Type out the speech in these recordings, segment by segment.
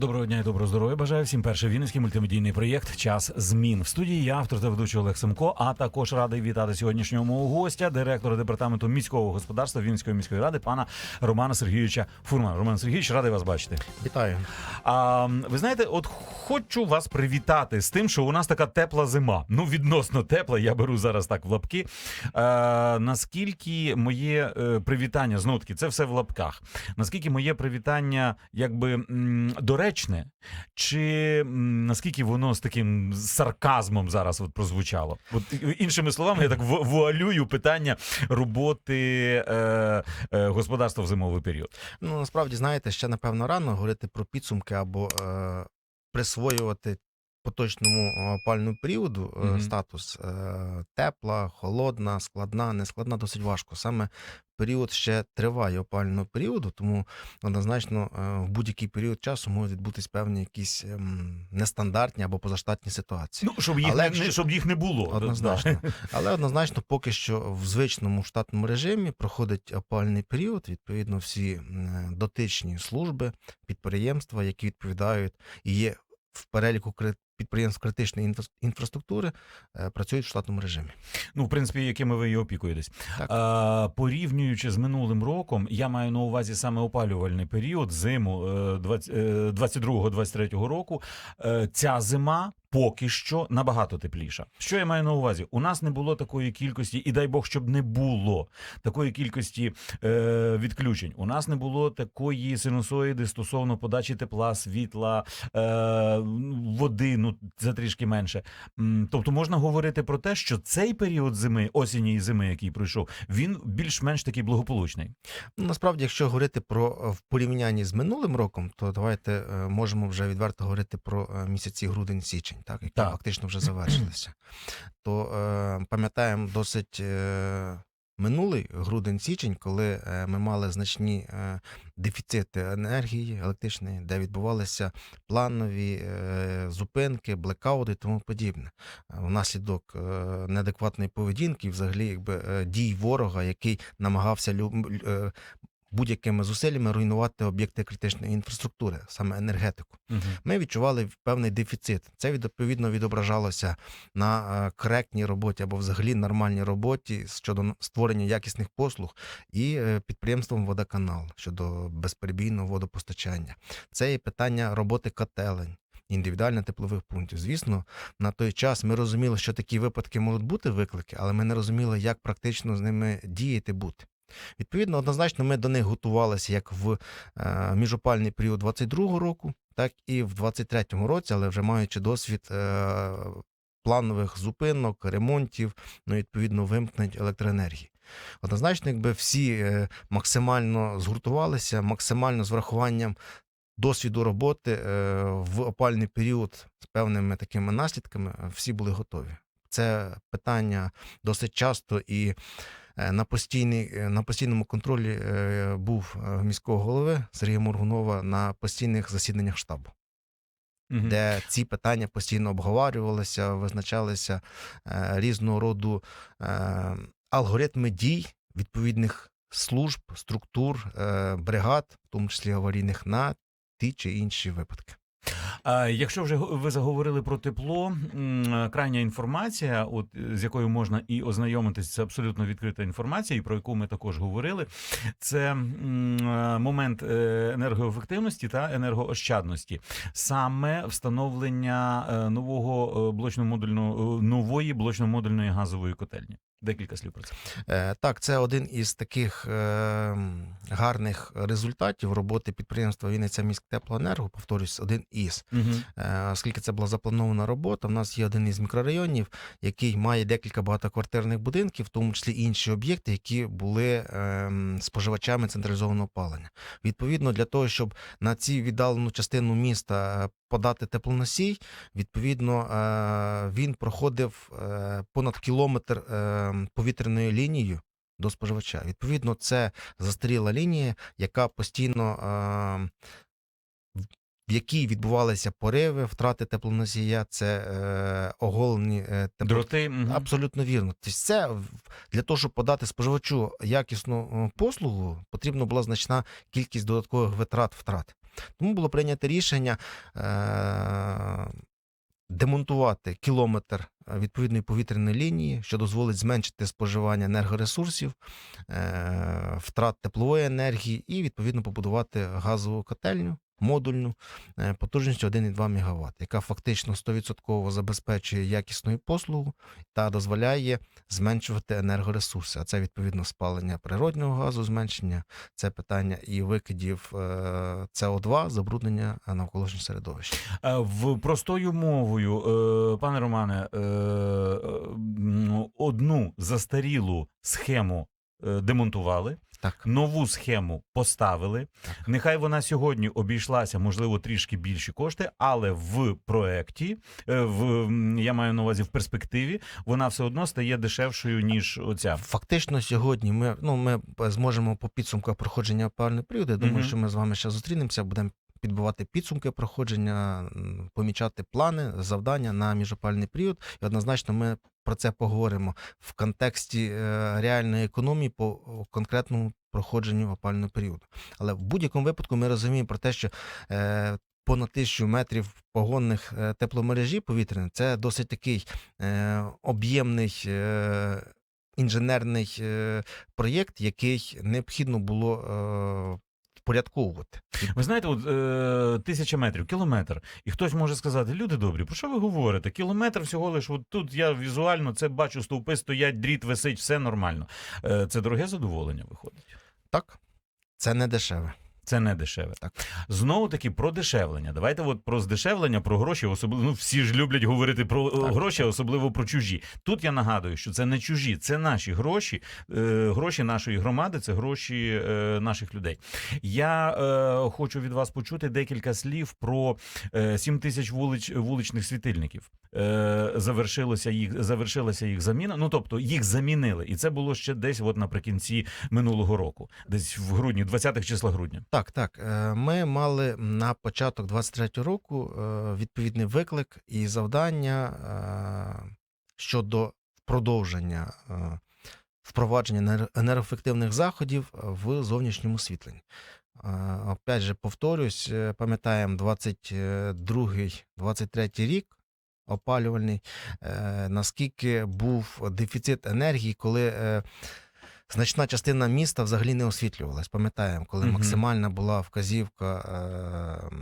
Доброго дня і доброго здоров'я. Бажаю всім перший вінницький мультимедійний проєкт Час змін в студії. Я автор та ведучий Олег Семко. А також радий вітати сьогоднішнього мого гостя, директора департаменту міського господарства Вінницької міської ради, пана Романа Сергійовича Фурмана. Роман Сергійович, радий вас бачити. Вітаю. А ви знаєте, от хочу вас привітати з тим, що у нас така тепла зима. Ну, відносно тепла, я беру зараз так в лапки. А, наскільки моє е, привітання, знову таки, це все в лапках. Наскільки моє привітання якби м, доречне, чи наскільки воно з таким сарказмом зараз от прозвучало? От іншими словами, я так вуалюю питання роботи е, е, господарства в зимовий період. Ну насправді знаєте, ще напевно рано говорити про підсумки або е, присвоювати поточному опальному періоду е, Мгм. статус е, тепла, холодна, складна, нескладна, досить важко. Саме період ще триває опального періоду, тому однозначно в будь-який період часу можуть відбутись певні якісь ем, нестандартні або позаштатні ситуації. Ну, щоб їх, Але не, якщо- щоб їх не було. Однозначно. Да. Але однозначно, поки що в звичному штатному режимі проходить опальний період. Відповідно, всі дотичні служби, підприємства, які відповідають і є в переліку підприємств критичної інфраструктури, е, працюють в штатному режимі. Ну, в принципі, якими ви і опікуєтесь. Так. А, порівнюючи з минулим роком, я маю на увазі саме опалювальний період, зиму е, 20 е, 22-23 року. Е, Ця зима поки що набагато тепліша. Що я маю на увазі? У нас не було такої кількості, і дай Бог, щоб не було такої кількості е, відключень. У нас не було такої синусоїди стосовно подачі тепла, світла, е, води. Ну це трішки менше. Тобто можна говорити про те, що цей період зими, і зими, який пройшов, він більш-менш такий благополучний. Насправді, якщо говорити про е, в порівнянні з минулим роком, то давайте е, можемо вже відверто говорити про е, місяці грудень-січень, так, які Так. фактично вже завершилися. То е, пам'ятаємо досить е, минулий грудень-січень, коли е, ми мали значні е, дефіцити енергії електричної, де відбувалися планові е, зупинки, блекаути і тому подібне. Внаслідок е, неадекватної поведінки, взагалі, якби е, дій ворога, який намагався люб- е, будь-якими зусиллями руйнувати об'єкти критичної інфраструктури, саме енергетику. Ми відчували певний дефіцит. Це відповідно відображалося на е, коректній роботі або взагалі нормальній роботі щодо створення якісних послуг і е, підприємством водоканал щодо безперебійного водопостачання. Це і питання роботи котелень. Індивідуально теплових пунктів. Звісно, на той час ми розуміли, що такі випадки можуть бути виклики, але ми не розуміли, як практично з ними діяти бути. Відповідно, однозначно, ми до них готувалися як в е, міжопальний період 22-го року, так і в 23-му році, але вже маючи досвід е, планових зупинок, ремонтів, ну відповідно вимкнень електроенергії. Однозначно, якби всі е, максимально згуртувалися, максимально з врахуванням досвіду роботи в опальний період з певними такими наслідками, всі були готові. Це питання досить часто і на, постійний, е, на постійному контролі е, був е, міського голови Сергія Моргунова на постійних засіданнях штабу Мгм. де ці питання постійно обговорювалися, визначалися е, різного роду е, алгоритми дій відповідних служб, структур, е, бригад, в тому числі аварійних, на ті чи інші випадки. Якщо вже ви заговорили про тепло, крайня інформація, от з якою можна і ознайомитись, це абсолютно відкрита інформація, і про яку ми також говорили. Це момент е, енергоефективності та енергоощадності, саме встановлення е, нового е, блочно-модульного нової блочно-модульної газової котельні. Декілька слів про це. Е, Так, це один із таких е, гарних результатів роботи підприємства Вінниця міськтеплоенерго, повторюсь, один із. Угу. Оскільки це була запланована робота, в нас є один із мікрорайонів, який має декілька багатоквартирних будинків, в тому числі інші об'єкти, які були споживачами централізованого опалення. Відповідно, для того, щоб на ці віддалену частину міста подати теплоносій, відповідно, е, він проходив е, понад кілометр е, повітряною лінією. До споживача. Відповідно, це застаріла лінія, яка постійно в якій відбувалися пориви, втрати теплоносія, це е, оголені е, Дроти. Абсолютно вірно. Тобто це для того, щоб подати споживачу якісну послугу, потрібна була значна кількість додаткових витрат втрат. Тому було прийнято рішення е- демонтувати кілометр е, відповідної повітряної лінії, що дозволить зменшити споживання енергоресурсів, е- втрат теплової енергії і відповідно побудувати газову котельню. Модульну е, потужністю 1,2 МВт, яка фактично 100% забезпечує якісну послугу та дозволяє зменшувати енергоресурси. А це відповідно спалення природнього газу, зменшення, це питання і викидів е, СО2, забруднення навколишнього середовища. Е, В простою мовою, пане Романе, одну застарілу схему демонтували, Так, нову схему поставили. Так. Нехай вона сьогодні обійшлася, можливо, трішки більші кошти, але в проекті, е, в я маю на увазі в перспективі, вона все одно стає дешевшою ніж оця. фактично сьогодні ми, ну, ми зможемо по підсумку проходження опальної періоду. Я думаю, угу. що ми з вами ще зустрінемося, будемо підбивати підсумки проходження, помічати плани, завдання на міжопальний період. І однозначно ми про це поговоримо в контексті е, реальної економії по конкретному проходженню опального періоду. Але в будь-якому випадку ми розуміємо про те, що е, понад тисячу метрів погонних е, тепломережі повітряних це досить такий е, об'ємний. Е, Інженерний е, проєкт, який необхідно було е, впорядковувати. Ви знаєте, от е, тисяча метрів, кілометр, і хтось може сказати: люди добрі, про що ви говорите? Кілометр всього лиш, от тут я візуально це бачу, стовпи стоять, дріт висить, все нормально. Е, це дороге задоволення виходить. Так, це не дешеве. Це не дешеве. Так. Знову таки про дешевлення. Давайте от про здешевлення, про гроші, особливо ну, всі ж люблять говорити про е, Так. гроші, особливо про чужі. Тут я нагадую, що це не чужі, це наші гроші, е, гроші нашої громади, це гроші е, наших людей. Я е, хочу від вас почути декілька слів про е, 7 тисяч вулич, вуличних світильників. Е, завершилося їх, завершилася їх заміна. Ну тобто їх замінили, і це було ще десь, от наприкінці минулого року, десь в грудні, 20-х числа грудня. Так, так. е, Ми мали на початок 23-го року е, відповідний виклик і завдання е, щодо продовження впровадження енергоефективних заходів в зовнішньому освітленні. Е, Опять же, повторюсь, пам'ятаємо 22-23 рік. Опалювальний, наскільки був дефіцит енергії, коли значна частина міста взагалі не освітлювалась. Пам'ятаємо, коли Мгм. максимальна була вказівка е,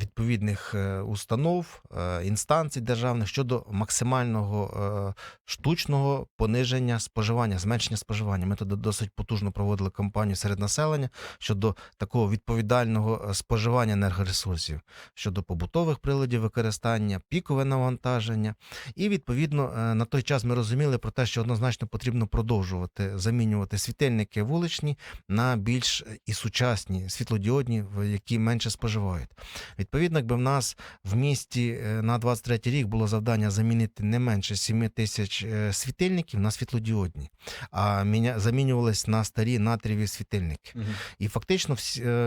відповідних е, установ, е, інстанцій державних щодо максимального штучного пониження споживання, зменшення споживання. Ми тоді досить потужно проводили кампанію серед населення щодо такого відповідального споживання енергоресурсів, щодо побутових приладів використання, пікове навантаження. І відповідно на той час ми розуміли про те, що однозначно потрібно продовжувати замінювати світильники вуличні на більш е, і сучасні світлодіодні, які менше споживають. Відповідно, якби в нас в місті е, на 23 рік було завдання замінити не менше 7 тисяч е, світильників на світлодіодні, а замінювались на старі натрієві світильники. І фактично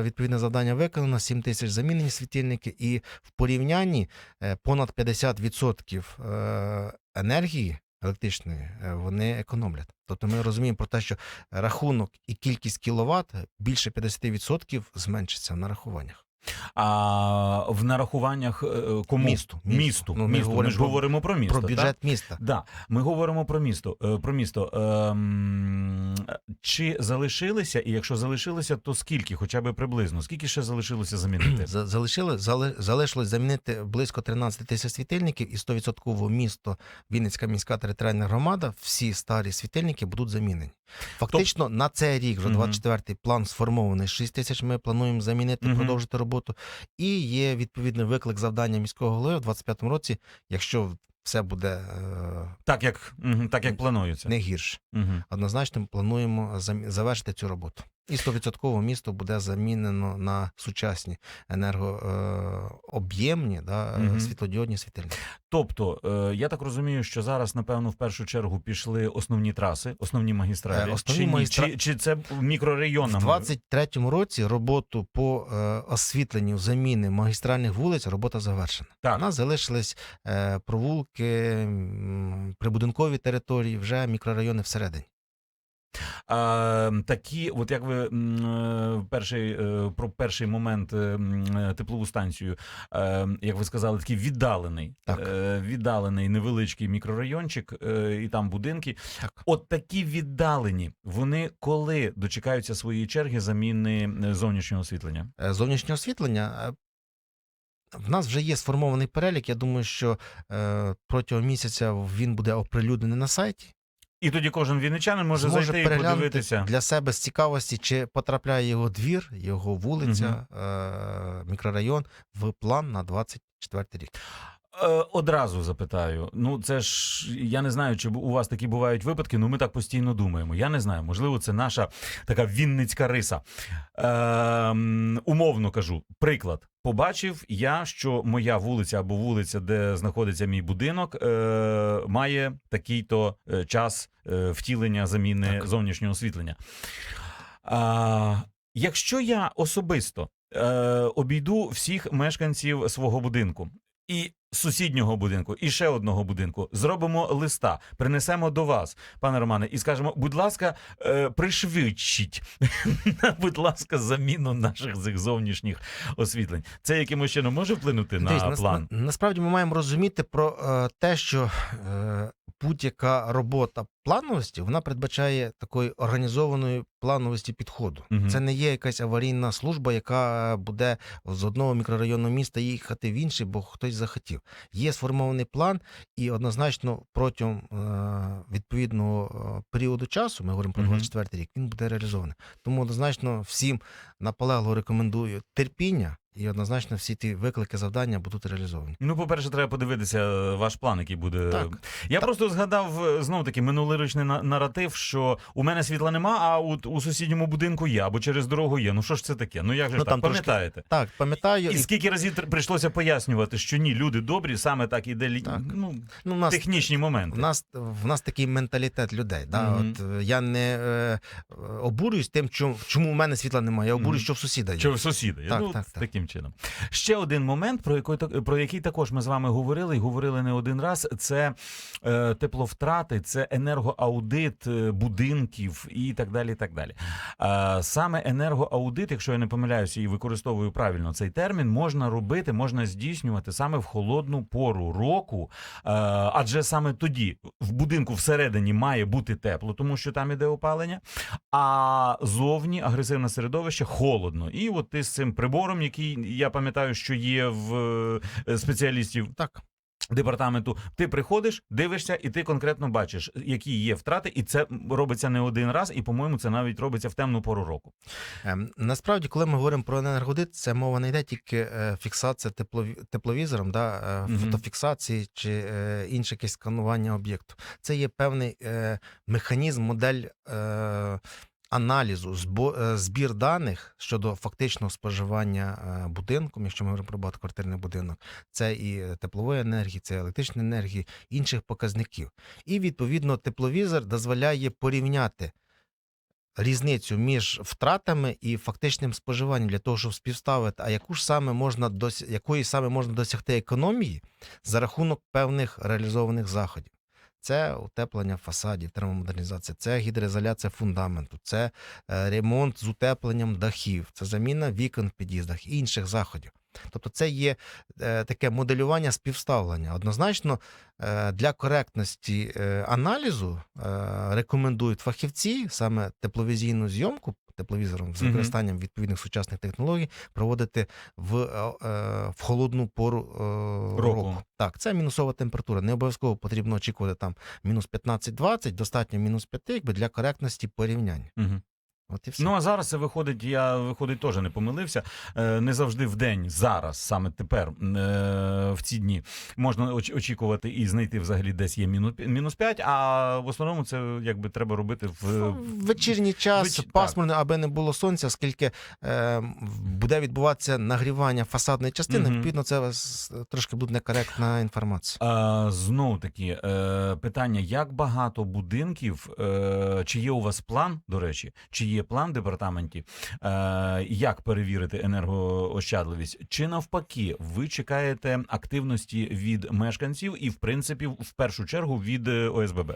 відповідне завдання виконано, 7 тисяч замінені світильники, і в порівнянні понад 50% е, енергії електричної е, вони економлять. Тобто ми розуміємо про те, що рахунок і кількість кіловат більше 50% зменшиться на нарахуваннях. А в нарахуваннях е, кому? Місту, Місту. місту. Ну, ми місту. Ми, говоримо ж про- говоримо про місто. Про бюджет міста. Да. Ми говоримо про місто. е, Про місто. Ем, Чи залишилися, і якщо залишилися, то скільки? Хоча б приблизно. Скільки ще залишилося замінити? Залишили, зали, залишилось замінити близько 13 тисяч світильників, і 100% місто Вінницька міська територіальна громада, всі старі світильники будуть замінені. Фактично, на цей рік, вже Мгм. 24-й план сформований. 6 тисяч ми плануємо замінити, продовжити роботу. І є відповідний виклик завдання міського голови в 25-му році, якщо все буде е, Так, як, так, як планується. не гірше. Угу. Однозначно плануємо завершити цю роботу. І 100% місто буде замінено на сучасні енергооб'ємні да, Мгм. світлодіодні світильники. Тобто, е, я так розумію, що зараз, напевно, в першу чергу пішли основні траси, основні магістралі. Е, основні чи, магістра- чи, чи це мікрорайонами? В 23-му році роботу по е, освітленню заміни магістральних вулиць робота завершена. У Так. нас залишились провулки, прибудинкові території, вже мікрорайони всередині. А, такі, от як ви е, перший е, про перший момент е, теплову станцію, е, як ви сказали, такий віддалений, Так. віддалений невеличкий мікрорайончик, і там будинки. Так. От такі віддалені, вони коли дочекаються своєї черги заміни зовнішнього освітлення? Зовнішнє освітлення. В нас вже є сформований перелік. Я думаю, що е, протягом місяця він буде оприлюднений на сайті. І тоді кожен вінничанин може Зможе зайти і подивитися. для себе з цікавості, чи потрапляє його двір, його вулиця, е, мікрорайон в план на 24 рік. Е, Одразу запитаю. Ну, це ж я не знаю, чи у вас такі бувають випадки. Ну ми так постійно думаємо. Я не знаю. Можливо, це наша така вінницька риса. Е, умовно кажу, приклад. Побачив я, що моя вулиця або вулиця, де знаходиться мій будинок, е, має такий-то е, час е, втілення заміни Так. зовнішнього освітлення. А, якщо я особисто е, обійду всіх мешканців свого будинку і сусіднього будинку, і ще одного будинку, зробимо листа, принесемо до вас, пане Романе, і скажемо, будь ласка, е, пришвидшіть, будь ласка, заміну наших цих зовнішніх освітлень. Це якимось чином може вплинути на план? на- насправді ми маємо розуміти про е, те, що е, будь-яка робота плановості вона передбачає такої організованої плановості підходу. Мгм. Це не є якась аварійна служба, яка буде з одного мікрорайону міста їхати в інший, бо хтось захотів. Є сформований план, і однозначно протягом е, відповідного е, періоду часу, ми говоримо про Мгм. 24 рік, він буде реалізований. Тому однозначно всім наполегло рекомендую терпіння, і однозначно всі ті виклики, завдання будуть реалізовані. Ну, по-перше, треба подивитися е, ваш план, який буде. Так. Я просто згадав знову таки минулорічний на- наратив, що у мене світла нема, а у, у сусідньому будинку є, або через дорогу є. Ну що ж це таке? Ну як же Ну, ж так? Пам'ятаєте? Так, пам'ятаю, І і, скільки разів тр- прийшлося пояснювати, що ні, люди добрі, саме так іде. Так. ну, ну, нас технічні моменти. В нас в нас такий менталітет людей. Да? Мгм. От е, я не е, обурююсь тим, чому, чому в мене світла немає. Я обурююсь, Мгм. що в сусіда є. Чи в сусіди? Так, ну, так, так. таким чином. Ще один момент, про який, про який також ми з вами говорили, і говорили не один раз. Це е, тепловтрати, це енергоаудит е, будинків і так далі. І так далі. Е, саме енергоаудит, якщо я не помиляюся і використовую правильно цей термін, можна робити, можна здійснювати саме в холодну пору року. Е, адже саме тоді в будинку всередині має бути тепло, тому що там іде опалення а зовні агресивне середовище холодно. І от ти з цим прибором, який я пам'ятаю, що є в е, спеціалістів Так. департаменту, ти приходиш, дивишся, і ти конкретно бачиш, які є втрати, і це робиться не один раз, і по-моєму, це навіть робиться в темну пору року. Ем, Насправді, коли ми говоримо про енергодит, це мова не йде тільки е, фіксація теплові- тепловізором, да, е, фотофіксації чи е, інше якесь сканування об'єкту. Це є певний е, механізм, модель. Е, Аналізу е, збір даних щодо фактичного споживання е, будинком, якщо ми говоримо про багатоквартирний будинок, це і теплової енергії, це електричної енергії, інших показників. І відповідно тепловізор дозволяє порівняти різницю між втратами і фактичним споживанням для того, щоб співставити, а яку ж саме можна дос... якої саме можна досягти економії за рахунок певних реалізованих заходів. Це утеплення фасадів, термомодернізація, це гідроізоляція фундаменту, це е, ремонт з утепленням дахів, це заміна вікон в під'їздах і інших заходів. Тобто, це є е, таке моделювання співставлення. Однозначно, е, для коректності аналізу рекомендують фахівці саме тепловізійну зйомку тепловізором з використанням відповідних сучасних технологій проводити в, е, е, в холодну пору е, Року. року. Так, це мінусова температура. Не обов'язково потрібно очікувати там мінус 15-20, достатньо мінус 5, якби для коректності порівняння. Угу. От і все. Ну а зараз це виходить. Я виходить теж не помилився. Е, не завжди в день, зараз, саме тепер, е, в ці дні, можна очікувати і знайти взагалі десь є мінус мінус 5, а в основному це якби треба робити в Ну, вечірній час веч- пасмурно, аби не було сонця, оскільки е, буде відбуватися нагрівання фасадної частини. Мгм. Відповідно, це трошки буде некоректна інформація. А, знову таки е, питання: як багато будинків, е, чи є у вас план, до речі, чи є є план в департаменті, е, як перевірити енергоощадливість? Чи навпаки, ви чекаєте активності від мешканців і, в принципі, в першу чергу від е, ОСББ?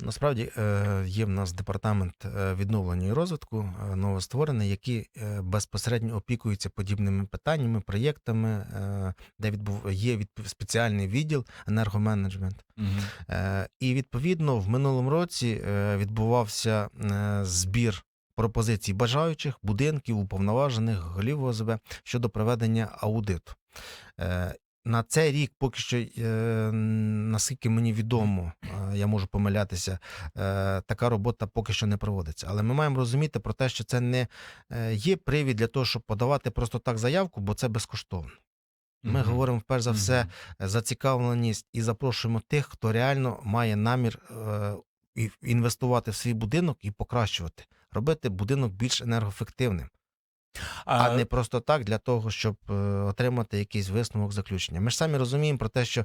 Насправді е, є в нас департамент відновлення і розвитку новостворений, який безпосередньо опікується подібними питаннями, проєктами, е, де відбув є відп- спеціальний відділ енергоменеджмент. Угу. Е, І відповідно в минулому році відбувався збір пропозицій бажаючих будинків, уповноважених голів ОСБ щодо проведення аудиту. Е, На цей рік, поки що, е, наскільки мені відомо, е, я можу помилятися, така робота поки що не проводиться. Але ми маємо розуміти про те, що це не є привід для того, щоб подавати просто так заявку, бо це безкоштовно. Ми говоримо перш за все зацікавленість і запрошуємо тих, хто реально має намір інвестувати в свій будинок і покращувати, робити будинок більш енергоефективним, а, не просто так для того, щоб е, отримати якийсь висновок заключення. Ми ж самі розуміємо про те, що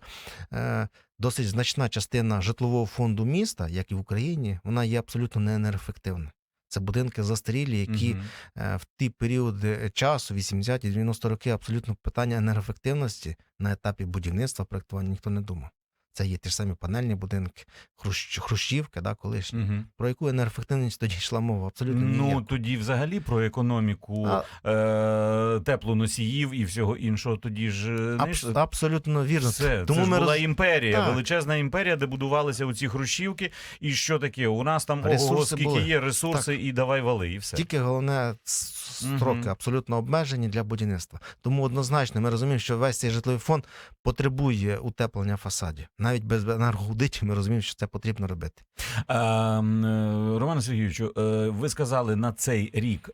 е, досить значна частина житлового фонду міста, як і в Україні, вона є абсолютно не енергоефективна. Це будинки застарілі, які е, в ті періоди часу, 80-ті, 90 роки, абсолютно питання енергоефективності на етапі будівництва проектування ніхто не думав. Це є ті ж самі панельні будинки, хрущ, хрущівки, да, колишні. Мгм. Про яку енергоефективність тоді йшла мова? Абсолютно Ну тоді взагалі про економіку А- е, теплоносіїв і всього іншого. Тоді ж не Абс- абсолютно вірно. Все, Тому це ж ми була роз- імперія, Так. величезна імперія, де будувалися оці хрущівки. І що таке? У нас там ого, Ресурси скільки були. є ресурси, і давай вали, і все. Тільки головне строки Мгм. абсолютно обмежені для будівництва. Тому однозначно ми розуміємо, що весь цей житловий фонд потребує утеплення фасадів. Навіть без енергоаудитів ми розуміємо, що це потрібно робити. Е, м, е, Романе Сергійовичу, е, ви сказали на цей рік.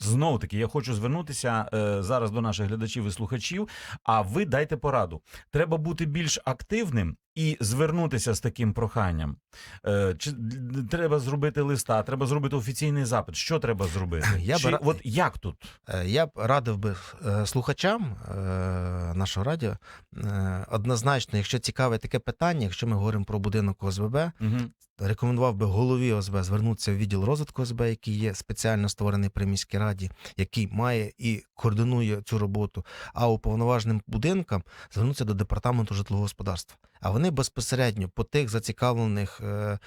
Знову таки, я хочу звернутися е, зараз до наших глядачів і слухачів. А ви дайте пораду. Треба бути більш активним і звернутися з таким проханням. Е, Чи треба зробити листа, треба зробити офіційний запит. Що треба зробити? Я Чи, от як тут? Е, Я б радив би е, слухачам нашого радіо однозначно, якщо цікаве таке питання, якщо ми говоримо про будинок ОСББ, Угу. Рекомендував би голові ОСБ звернутися в відділ розвитку ОСБ, який є спеціально створений при міській раді, який має і координує цю роботу. А уповноваженим будинкам звернутися до департаменту житлового господарства. А вони безпосередньо по тих зацікавлених. е,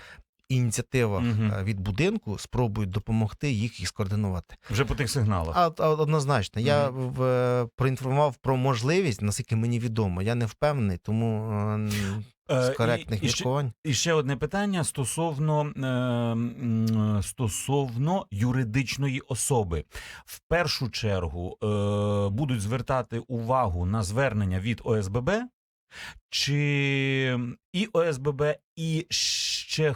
Ініціативах е, від будинку спробують допомогти їх і скоординувати. Вже по тих сигналах. А, а однозначно, я в, е, проінформував про можливість, наскільки мені відомо. Я не впевнений, тому е, н- Е, з і- і ще- І ще одне питання стосовно, е, стосовно юридичної особи. В першу чергу е, будуть звертати увагу на звернення від ОСББ, чи і ОСББ, і ще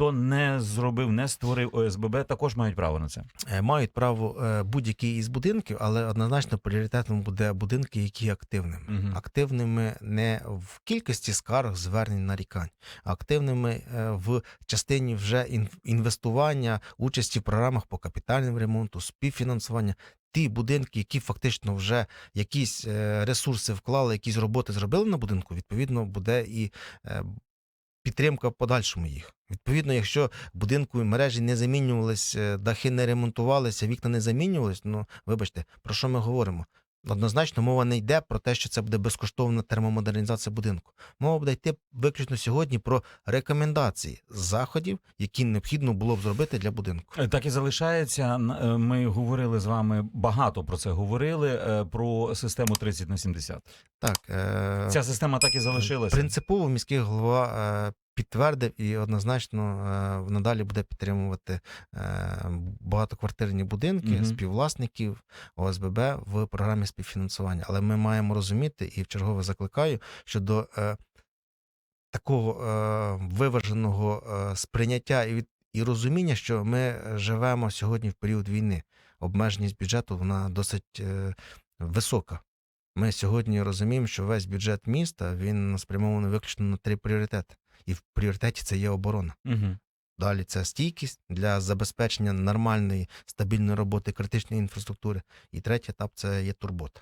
хто не зробив, не створив ОСББ, також мають право на це. Е, Мають право е, будь-які із будинків, але однозначно пріоритетом буде будинки, які є активними. Мгм. Активними не в кількості скарг, звернень, нарікань, а активними е, в частині вже ін- інвестування, участі в програмах по капітальному ремонту, співфінансування. Ті будинки, які фактично вже якісь ресурси вклали, якісь роботи зробили на будинку, відповідно, буде і підтримка в подальшому їх. Відповідно, якщо будинку і мережі не замінювались, е, дахи не ремонтувалися, вікна не замінювались, ну вибачте, про що ми говоримо? Однозначно, мова не йде про те, що це буде безкоштовна термомодернізація будинку. Мова буде йти виключно сьогодні про рекомендації заходів, які необхідно було б зробити для будинку. Е, Так і залишається. Е, Ми говорили з вами багато про це говорили. Про систему 30 на 70. Так, е, Ця система так і залишилася. Принципово міський голова підтвердив і однозначно е, надалі буде підтримувати е, багатоквартирні будинки, Мгм. співвласників ОСББ в програмі співфінансування. Але ми маємо розуміти і вчергове закликаю щодо е, такого виваженого сприйняття і від і розуміння, що ми живемо сьогодні в період війни. Обмеженість бюджету вона досить е, висока. Ми сьогодні розуміємо, що весь бюджет міста він спрямований виключно на три пріоритети. І в пріоритеті це є оборона. Угу. Далі це стійкість для забезпечення нормальної стабільної роботи критичної інфраструктури. І третій етап це є турбота.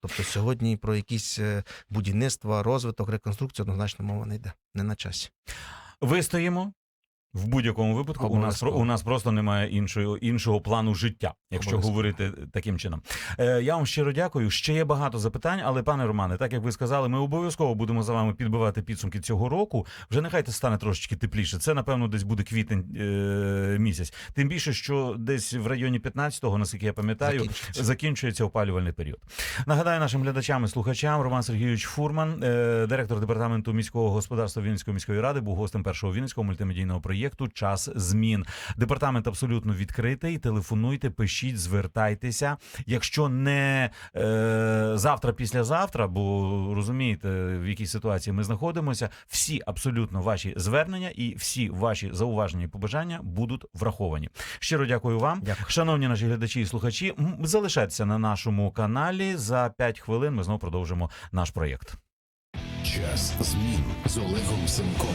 Тобто сьогодні про якісь е, будівництва, розвиток, реконструкцію однозначно мова не йде. Не на часі. Вистоїмо. В будь-якому випадку у нас, у нас просто немає іншого, іншого плану життя, якщо Обов'язково. говорити таким чином. Е, я вам щиро дякую. Ще є багато запитань, але пане Романе, так як ви сказали, ми обов'язково будемо за вами підбивати підсумки цього року. Вже нехай це стане трошечки тепліше. Це напевно десь буде квітень е, місяць. Тим більше, що десь в районі 15-го, наскільки я пам'ятаю, Закінчиться. закінчується опалювальний період. Нагадаю нашим глядачам і слухачам Роман Сергійович Фурман, е, директор департаменту міського господарства Вінницької міської ради, був гостем першого вінницького мультимедійного проєкту Час змін. Департамент абсолютно відкритий. Телефонуйте, пишіть, звертайтеся. Якщо не е, завтра, післязавтра, бо розумієте, в якій ситуації ми знаходимося, всі абсолютно ваші звернення і всі ваші зауваження і побажання будуть враховані. Щиро дякую вам. Дякую. Шановні наші глядачі і слухачі, залишайтеся на нашому каналі. За 5 хвилин ми знову продовжимо наш проєкт. Час змін з Олегом Семком.